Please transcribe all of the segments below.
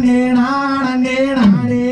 நங்கே நான் நங்கே நாடே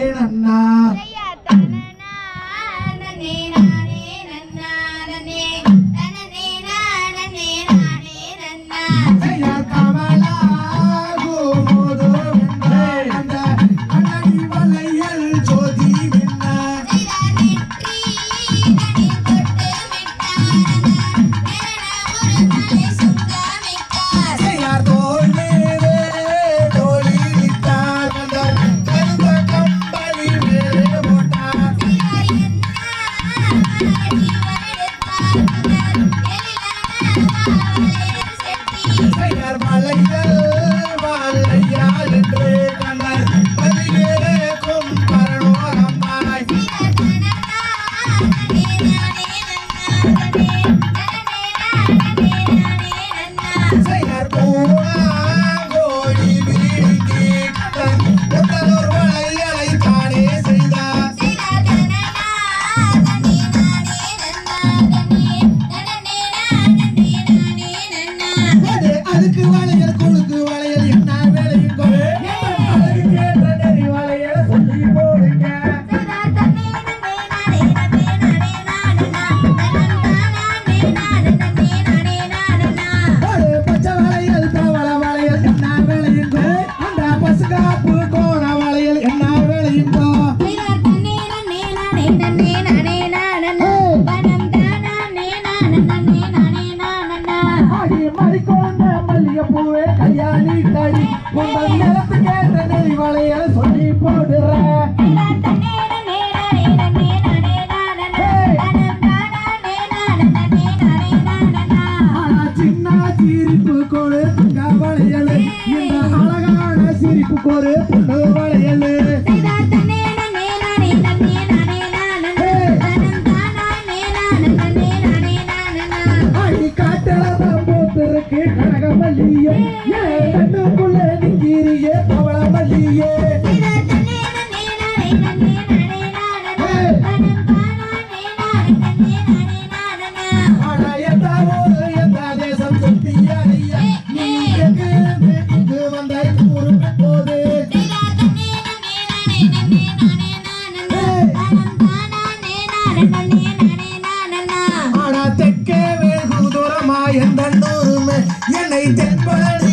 ஆடி மறிக்கொண்ட மல்லிகை பூவே கையாளி தடி உங்கள் நிலத்துக்கு ஏற்ற நெறி சொல்லி போடுற. சிரிப்பு கொடு கவளையல் இந்த அழகான சிரிப்பு கொடு பொண்ணு மல்லியே கண்ணுக்குள்ள நிக்கிறியே பவள மல்லியே. ஆனா எந்த தேசம் சுத்தியாடிய Hey, dead bird.